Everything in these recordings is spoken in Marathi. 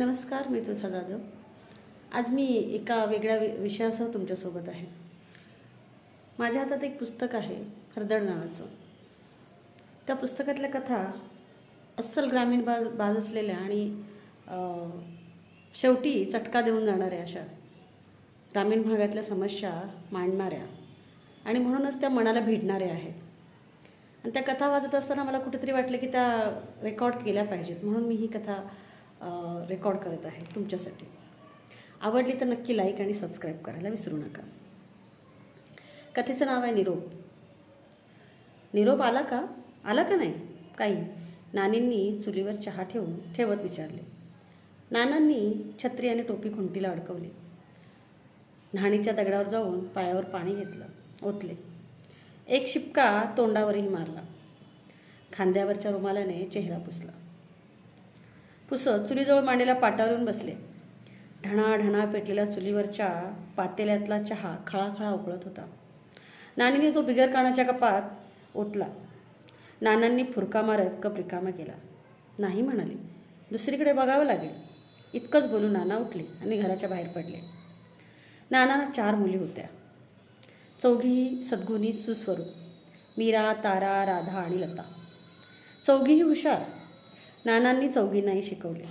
नमस्कार मी तुझा जाधव. आज मी एका वेगळ्या वि विषयासह तुमच्यासोबत आहे. माझ्या हातात एक पुस्तक आहे हरदळ नावाचं. त्या पुस्तकातल्या कथा अस्सल ग्रामीण बाज बाज असलेल्या आणि शेवटी चटका देऊन जाणाऱ्या अशा ग्रामीण भागातल्या समस्या मांडणाऱ्या आणि म्हणूनच त्या मनाला भिडणाऱ्या आहेत. आणि त्या कथा वाचत असताना मला कुठेतरी वाटलं की त्या रेकॉर्ड केल्या पाहिजेत. म्हणून मी ही कथा रेकॉर्ड करत आहे तुमच्यासाठी. आवडली तर नक्की लाईक आणि सबस्क्राईब करायला विसरू नका. कथेचं नाव आहे निरोप. निरोप आला का? आला का नाही? काही. नानींनी चुलीवर चहा ठेवून ठेवत विचारले. नानांनी छत्री आणि टोपी खुंटीला अडकवली. न्हाणीच्या दगडावर जाऊन पायावर पाणी घेतलं. ओतले. एक शिपका तोंडावरही मारला. खांद्यावरच्या रुमालाने चेहरा पुसला. पुसत चुलीजवळ मांडलेल्या पाटावरून बसले. ढणा ढणा पेटलेल्या चुलीवरच्या पातेल्यातला चहा खळाखळा उकळत होता. नानीने तो बिगर कानाच्या कपात ओतला. नानांनी फुरका मारत कप रिकामा केला. नाही म्हणाले. दुसरीकडे बघावं लागेल. इतकंच बोलून नाना उठले आणि घराच्या बाहेर पडले. नानांना चार मुली होत्या. चौघीही सद्गुणी सुस्वरूप. मीरा तारा राधा आणि लता. चौघीही हुशार. नानांनी चौघींनाही शिकवले.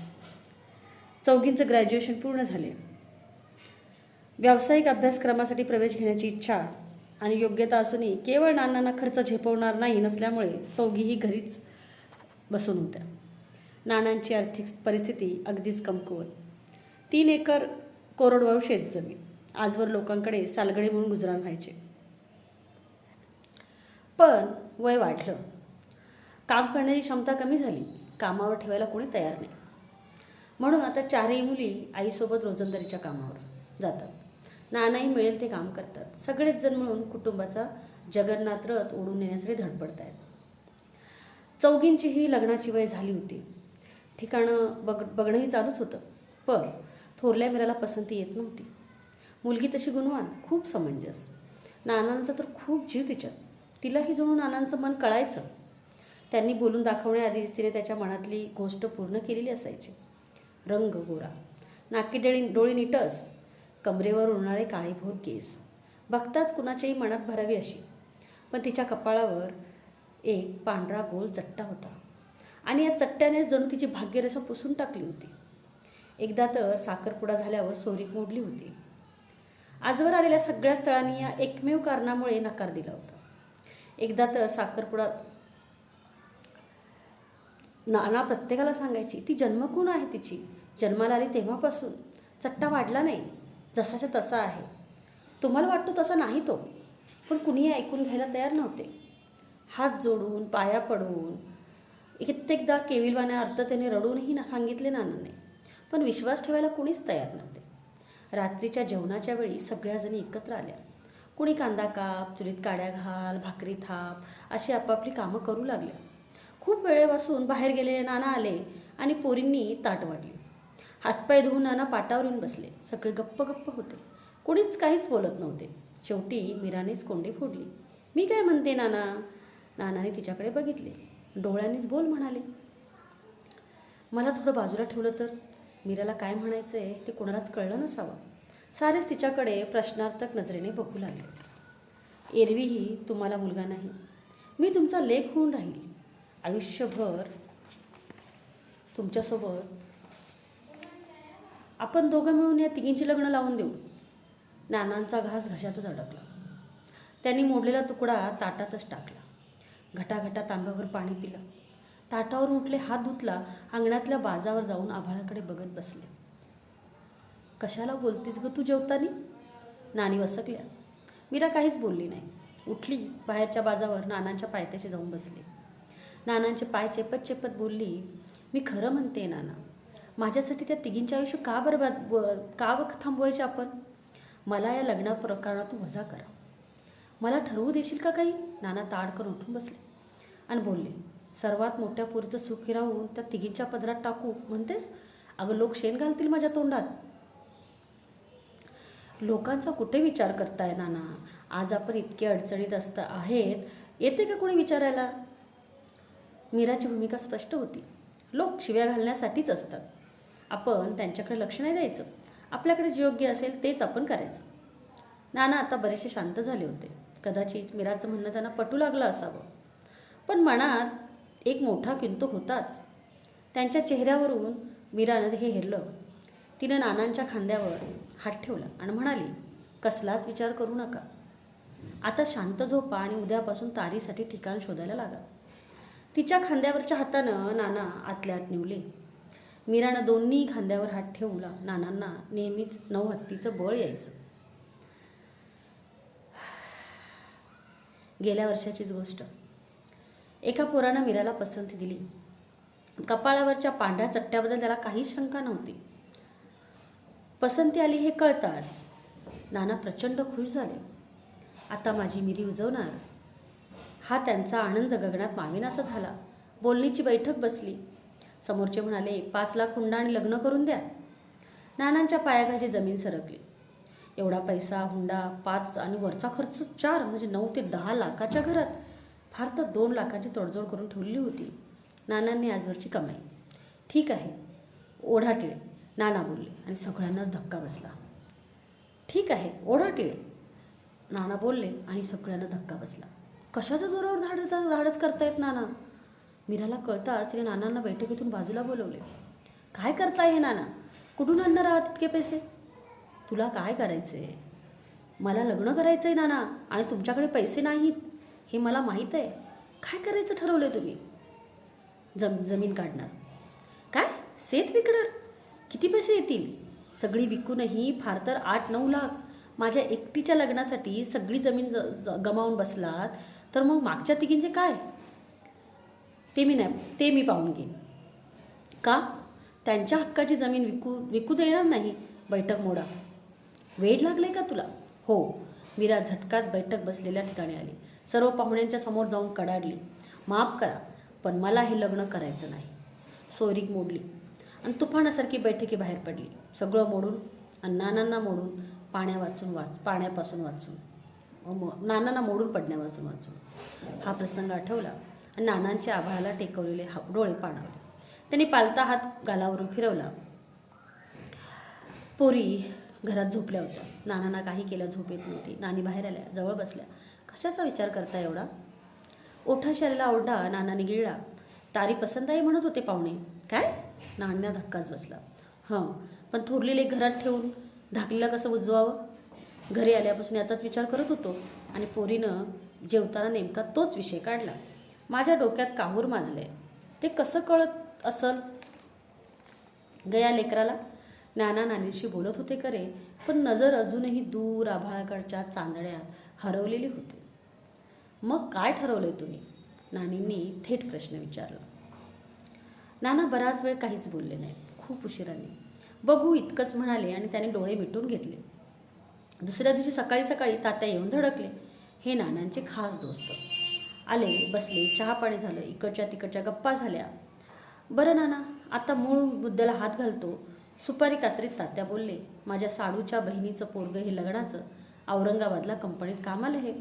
चौघींचं ग्रॅज्युएशन पूर्ण झाले. व्यावसायिक अभ्यासक्रमासाठी प्रवेश घेण्याची इच्छा आणि योग्यता असूनही केवळ नानांना खर्च झेपवणार नाही नसल्यामुळे चौघीही घरीच बसून होत्या. नानांची आर्थिक परिस्थिती अगदीच कमकुवत. तीन एकर कोरडवाहू शेतजमीन. आजवर लोकांकडे सालगडे म्हणून गुजराण व्हायचे. पण वय वाढलं. काम करण्याची क्षमता कमी झाली. कामावर ठेवायला कोणी तयार नाही. म्हणून आता चारही मुली आईसोबत रोजंदारीच्या कामावर जातात. नानाही मिळेल ते काम करतात. सगळेच जण मिळून कुटुंबाचा जगन्नाथ रथ ओढून नेण्यासाठी धडपडत आहेत चौघींचीही लग्नाची वय झाली होती. ठिकाणं बघ बघणंही चालूच होतं. पण थोरल्या मिराला पसंती येत नव्हती. मुलगी तशी गुणवान खूप समंजस. नानांचा तर खूप जीव तिच्यात. तिलाही जणू नानांचं मन कळायचं. त्यांनी बोलून दाखवण्याआधीच तिने त्याच्या मनातली गोष्ट पूर्ण केलेली असायची. रंग गोरा. नाकी डोळी डोळी निटस. कमरेवर उडणारे काळीभोर केस. बघताच कुणाच्याही मनात भरावी अशी. पण तिच्या कपाळावर एक पांढरा गोल चट्टा होता. आणि या चट्ट्यानेच जणू तिची भाग्यरेषा पुसून टाकली होती. एकदा तर साखरपुडा झाल्यावर सोरीक मोडली होती. आजवर आलेल्या सगळ्या स्थळांनी या एकमेव कारणामुळे नकार दिला होता. एकदा तर साखरपुडा नाना प्रत्येकाला सांगायची ती जन्मकूण आहे तिची? जन्माला आली तेव्हापासून. चट्टा वाढला नाही. जसाच्या तसा आहे. तुम्हाला वाटतो तसा नाही तो पण कुणीही ऐकून घ्यायला तयार नव्हते. हात जोडून पाया पडून कित्येकदा केविलवाण्या अर्थ त्याने रडूनही ना सांगितले नानाने. पण विश्वास ठेवायला कुणीच तयार नव्हते. रात्रीच्या जेवणाच्या वेळी सगळ्याजणी एकत्र आल्या. कुणी कांदा काप चुलीत काड्या घाल भाकरी थाप अशी आपापली कामं करू लागल्या. खूप वेळेपासून बाहेर गेलेले नाना आले आणि पोरींनी ताट वाढली. हातपाय धुवून नाना पाटावर येऊन बसले. सगळे गप्प गप्प होते. कोणीच काहीच बोलत नव्हते. शेवटी मीरानेच कोंडी फोडली. मी काय म्हणते नाना? नानाने तिच्याकडे बघितले. डोळ्यांनीच बोल म्हणाले. मला थोडं बाजूला ठेवलं तर? मीराला काय म्हणायचं आहे ते कोणालाच कळलं नसावं. सारेच तिच्याकडे प्रश्नार्थक नजरेने बघू लागले. एरवीही तुम्हाला मुलगा नाही. मी तुमचा लेख होऊन राहील. आयुष्यभर तुमच्यासोबत आपण दोघं मिळून या तिघींची लग्न लावून देऊ. नानांचा घास घशातच अडकला. त्यांनी मोडलेला तुकडा ताटातच टाकला. घटाघटा तांब्यावर पाणी पिलं. ताटावर उठले हात धुतला अंगणातल्या बाजावर जाऊन आभाळाकडे बघत बसले. कशाला बोलतीस ग तू जेवतानी? नानी वसकल्या. मीरा काहीच बोलली नाही. उठली बाहेरच्या बाजावर नानांच्या पायथ्याशी जाऊन बसली. नानांचे पाय चेपत चेपत बोलली मी खरं म्हणते नाना माझ्यासाठी त्या तिघींचे आयुष्य का बरबाद का थांबवायचे आपण? मला या लग्ना प्रकरणातून वजा करा. मला ठरवू देशील का काही? नाना ताडकन उठून बसले आणि बोलले सर्वात मोठ्या पोरीचं सुख हिरावून त्या तिघींच्या पदरात टाकू म्हणतेस? अगं लोक शेण घालतील माझ्या तोंडात. लोकांचा कुठे विचार करताय नाना? आज आपण इतके अडचणीत असता आहेत येते का कोणी विचारायला? मीराची भूमिका स्पष्ट होती. लोक शिव्या घालण्यासाठीच असतात. आपण त्यांच्याकडे लक्ष नाही द्यायचं. आपल्याकडे जे योग्य असेल तेच आपण करायचं. नाना आता बरेचसे शांत झाले होते. कदाचित मीराचं म्हणणं त्यांना पटू लागलं असावं. पण मनात एक मोठा किंतु होताच. त्यांच्या चेहऱ्यावरून मीरानं हे हेरलं. तिनं नानांच्या खांद्यावर हात ठेवला आणि म्हणाली कसलाच विचार करू नका. आता शांत झोपा आणि उद्यापासून तारीसाठी ठिकाण शोधायला लागा. तिच्या खांद्यावरच्या हातानं नाना आतल्या आत नेवले. मीरानं दोन्ही खांद्यावर हात ठेवला. नानांना नेहमीच नऊ हत्तीचं बळ यायचं. गेल्या वर्षाचीच गोष्ट. एका पोरानं मीराला पसंती दिली. कपाळावरच्या पांढऱ्या चट्ट्याबद्दल त्याला काहीच शंका नव्हती. पसंती आली हे कळताच नाना प्रचंड खुश झाले. आता माझी मिरी उजवणार? हा त्यांचा आनंद गगनात मावेनासा झाला. बोलणीची बैठक बसली. समोरचे म्हणाले पाच लाख हुंडा आणि लग्न करून द्या. नानांच्या पायाखालची जमीन सरकली. एवढा पैसा हुंडा पाच आणि वरचा खर्च चार म्हणजे नऊ ते दहा लाखाच्या घरात. फार तर दोन लाखाची तडजोड करून ठेवली होती. नानांनी आजवरची कमाई. ठीक आहे ओढा टिळे नाना बोलले आणि सगळ्यांनाच धक्का बसला. ठीक आहे ओढा टिळे नाना बोलले आणि सगळ्यांना धक्का बसला. कशाच्या जोरावर धाड धाडस करतायत नाना? मीराला कळताच तिने नानांना बैठकीतून बाजूला बोलवले. काय करताय हे नाना? कुठून आणणार आहात इतके पैसे? तुला काय करायचे मला लग्न करायचं आहे नाना आणि तुमच्याकडे पैसे नाहीत. हे मला माहीत आहे. काय करायचं ठरवलं तुम्ही? जम जमीन काढणार. काय? सेत विकणार? किती पैसे येतील? सगळी विकूनही फार तर आठ नऊ लाख. माझ्या एकटीच्या लग्नासाठी सगळी जमीन ज ज- गमावून बसलात. तर मग मागच्या तिघींचे काय? ते मी नाही ते मी पाहून घेईन. का? त्यांच्या हक्काची जमीन विकू विकू देणार नाही बैठक मोडा. वेड लागले का तुला? हो मीरा झटकात बैठक बसलेल्या ठिकाणी आली. सर्व पाहुण्यांच्या समोर जाऊन कडाडली. माफ करा पण मला हे लग्न करायचं नाही. सोयरीक मोडली आणि तुफानासारखी बैठकी बाहेर पडली. सगळं मोडून आणि नानांना मोडून पाण्या वाचून वाच पाण्यापासून वाचून. म- नानांना मोडून पडण्यापासून वाचून. हा प्रसंग आठवला आणि नानांच्या आभाळाला टेकवलेले हा डोळे पाणावले. त्यांनी पालता हात गालावरून फिरवला. पोरी घरात झोपल्या होत्या. नानांना काही केल्या झोप येत नव्हती. नानी बाहेर आल्या जवळ बसल्या. कशाचा विचार करता एवढा? ओठा शरीराला ओढा नानाने गिळला. तारी पसंत आहे म्हणत होते पाहुणे. काय? नाण्या धक्काच बसला. हं पण थोरलेले घरात ठेवून धाकलेला कसं उजवावं? घरी आल्यापासून याचाच विचार करत होतो. आणि पोरीनं जेवताना नेमका तोच विषय काढला. माझ्या डोक्यात काहूर माजले ते कसं कळत असल? गया लेकराला नाना नानीशी बोलत होते करे पण नजर अजूनही दूर आभाळाकडच्या चांदण्यात हरवलेली होती. मग काय ठरवलंय तुम्ही? नानींनी थेट प्रश्न विचारला. नाना बराच वेळ काहीच बोलले नाहीत. खूप उशिराने. बघू इतकंच म्हणाले आणि त्याने डोळे मिटून घेतले. दुसऱ्या दिवशी सकाळी सकाळी तात्या येऊन धडकले. हे नानांचे खास दोस्त. आले बसले चहा पाणी झालं इकडच्या तिकडच्या गप्पा झाल्या. बरं नाना आता मूळ मुद्द्याला हात घालतो. सुपारी कात्रीत तात्या बोलले माझ्या साडूच्या बहिणीचं पोरगं हे लग्नाचं. औरंगाबादला कंपनीत कामाला हे.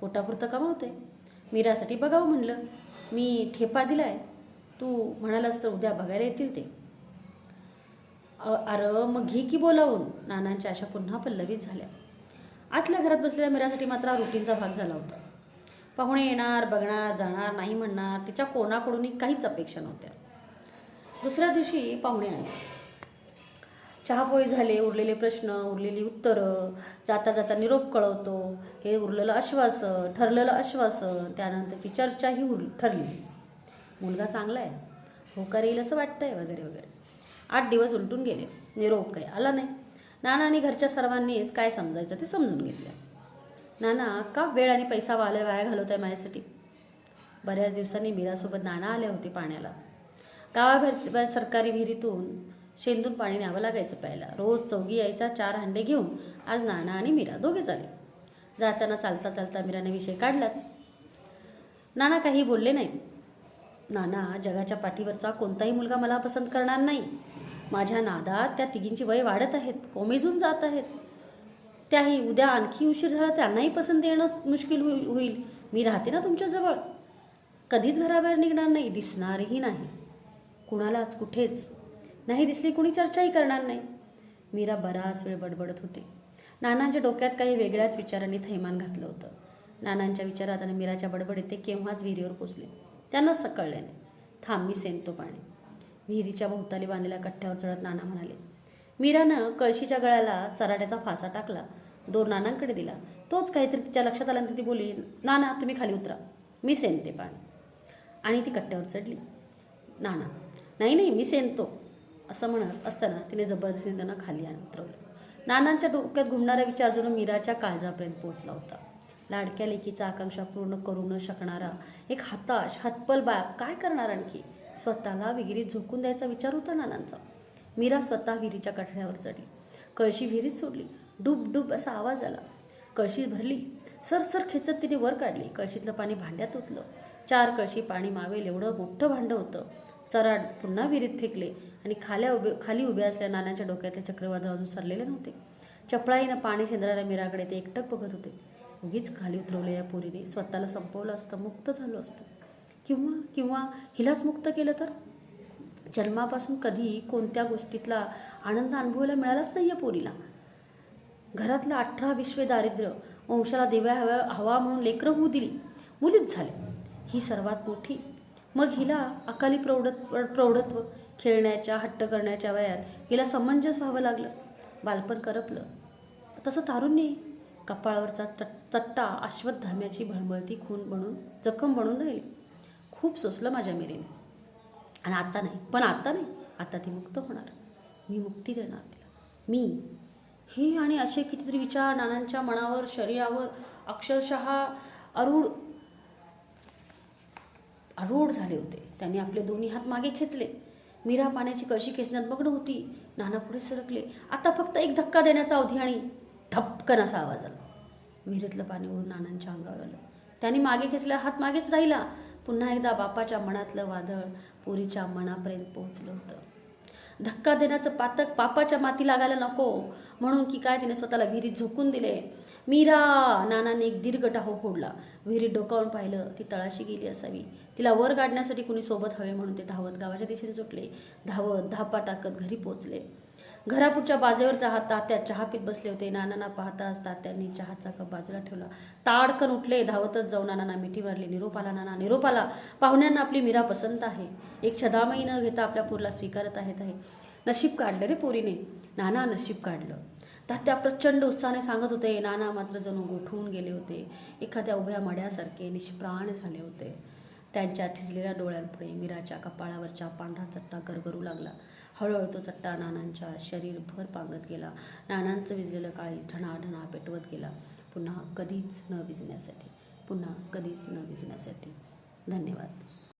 पोटापुरतं कमावते. मीरासाठी बघावं म्हणलं. मी ठेपा दिलाय. तू म्हणालास तर उद्या बघायला येतील ते. अरे मग घे की बोलावून. नानांच्या अशा पुन्हा पल्लवीत झाल्या. आतल्या घरात बसलेल्या मीरासाठी मात्र रुटीनचा भाग झाला होता. पाहुणे येणार बघणार जाणार नाही म्हणणार तिच्या कोणाकडूनही काहीच अपेक्षा नव्हत्या. दुसऱ्या दिवशी पाहुणे आले. चहापोळी झाले उरलेले प्रश्न उरलेली उत्तरं जाता जाता निरोप कळवतो हे उरलेलं आश्वासन ठरलेलं आश्वासन त्यानंतरची चर्चाही उर ठरलीच. मुलगा चांगला आहे. होकार येईल असं वाटतंय वगैरे वगैरे. आठ दिवस उलटून गेले. निरोप काही आला नाही. नाना आणि घरच्या सर्वांनीच काय समजायचं ते समजून घेतलं. नाना का वेळ आणि पैसा वाल्या वाया घालवत आहे माझ्यासाठी? बऱ्याच दिवसांनी मीरासोबत नाना आले होते पाण्याला. गावाभर सरकारी विहिरीतून शेंदून पाणी न्यावं लागायचं प्यायला. रोज चौघी यायचा चार हांडे घेऊन. आज नाना आणि मीरा दोघेच आले जाताना चालता चालता मीराने विषय काढलाच. नाना काही बोलले नाहीत. नाना जगाच्या पाठीवरचा कोणताही मुलगा मला पसंत करणार नाही. माझ्या नादात त्या तिघींची वय वाढत आहेत कोमेजून जात आहेत. त्याही उद्या आणखी उशीर झाला त्यांनाही पसंत येणं मुश्किल होईल होईल. मी राहते ना तुमच्याजवळ कधीच घराबाहेर निघणार नाही दिसणारही नाही. कुणालाच कुठेच नाही दिसली कुणी चर्चाही करणार नाही. मीरा बराच वेळ बडबडत होते. नानांच्या डोक्यात काही वेगळ्याच विचारांनी थैमान घातलं होतं. नानांच्या विचारात आणि मीराच्या बडबडीत ते केव्हाच विहिरीवर पोचले. त्यांनाच सकळले नाही थांब मी सेनतो पाणी. विहिरीच्या भोवताली बांधलेल्या कट्ट्यावर चढत नाना म्हणाले मीरानं कळशीच्या गळ्याला चराट्याचा फासा टाकला. दोन नानांकडे दिला. तोच काहीतरी तिच्या लक्षात आल्यानंतर ती बोलली नाना तुम्ही खाली उतरा. मी सेनते पाणी. आणि ती कट्ट्यावर चढली. नाना नाही नाही मी सेनतो असं म्हणत असताना तिने जबरदस्तीने त्यांना खाली आणून उतरवलं. नानांच्या डोक्यात घुमणारा विचार जणू मीराच्या काळजापर्यंत पोहोचला होता. लाडक्या लेकीचा आकांक्षा पूर्ण करू न शकणारा एक हताश हतपल बाप काय करणार आणखी? स्वतःला विहिरीत झोकून द्यायचा विचार होता नानांचा. मीरा स्वतः विहिरीच्या कठड्यावर चढली. कळशी विहिरीत सोडली. डूब डूब असा आवाज आला. कळशी भरली. सरसर खेचत तिने वर काढली. कळशीतलं पाणी भांड्यात ओतलं. चार कळशी पाणी मावेल एवढं मोठं भांडं होतं. चराड पुन्हा विहिरीत फेकले आणि खाल्या उभे खाली उभ्या असल्या नानाच्या डोक्यातले चक्रवादळ अजून सरलेले नव्हते. चपळाईनं पाणी शेंद्राला मीराकडे ते एकटक बघत होते. उगीच खाली उतरवलं या पोरीने. स्वतःला संपवलं असतं मुक्त झालो असतं. किंवा किंवा हिलाच मुक्त केलं तर? जन्मापासून कधी कोणत्या गोष्टीतला आनंद अनुभवायला मिळालाच नाही या पोरीला. घरातलं अठरा विश्वे दारिद्र्य वंशाला दिव्या हव्या हवा म्हणून लेकरं होऊ दिली मुलीच झाले ही सर्वात मोठी. मग हिला अकाली प्रौढ प्रौढत्व खेळण्याच्या हट्ट करण्याच्या वयात हिला समंजस व्हावं लागलं. बालपण करपलं. तसं तारुण्य कपाळावरचा चट चट्टा अश्वत्थाम्याची भळमळती खून बनून जखम बनून राहिली. खूप सोसलं माझ्या मिरीने. आणि आता नाही पण आता नाही आता ती मुक्त होणार. मी मुक्ती देणार तिला. मी. हे आणि असे कितीतरी विचार नानांच्या मनावर शरीरावर अक्षरशः अरूढ अरूढ झाले होते. त्यांनी आपले दोन्ही हात मागे खेचले. मीरा पाण्याची कळशी खेचण्यात मग्न होती. नाना पुढे सरकले. आता फक्त एक धक्का देण्याचा अवधी आणि धपकन असा आवाज आला. विहिरीतलं पाणी उडून नानांच्या अंगावर आलं. त्यांनी मागे खेचला हात मागेच राहिला. पुन्हा एकदा बापाच्या मनातलं वादळ पोरीच्या मनापर्यंत पोहोचलं होतं. धक्का देण्याचं पातक बापाच्या माती लागायला नको. म्हणून की काय तिने स्वतःला विहिरीत झोकून दिले. मीरा! नानाने एक दीर्घ टाहो फोडला. विहिरीत डोकावून पाहिलं ती तळाशी गेली असावी. तिला वर काढण्यासाठी कुणी सोबत हवे म्हणून ते धावत गावाच्या दिशेने सुटले धावत धापा टाकत घरी पोचले घरापुढच्या बाजेवर त्या तात्या चहा पीत बसले होते. नानांना पाहताच तात्यांनी चहाचा कप बाजूला ठेवला. ताडकन उठले. धावतच जाऊन नानांना मिठी मारली निरोप आला नाना निरोप आला पाहुण्यांना आपली मीरा पसंत आहे. एक छदामही न घेता आपल्या पोरला स्वीकारत आहेत आहे. नशीब काढलं रे पोरीने. नाना नशीब काढलं. तात्या प्रचंड उत्साहाने सांगत होते. नाना मात्र जणू गोठवून गेले होते. एखाद्या उभ्या मड्यासारखे निष्प्राण झाले होते. त्यांच्या थिजलेल्या डोळ्यांपुढे मीराच्या कपाळावरच्या पांढरा चट्टा गरगरू लागला. हळूहळू तो चट्टा नानांच्या शरीरभर पांगत गेला. नानांचं विजलेलं काळी ढणाढणा पेटवत गेला. पुन्हा कधीच न विजण्यासाठी. पुन्हा कधीच न विजण्यासाठी. धन्यवाद.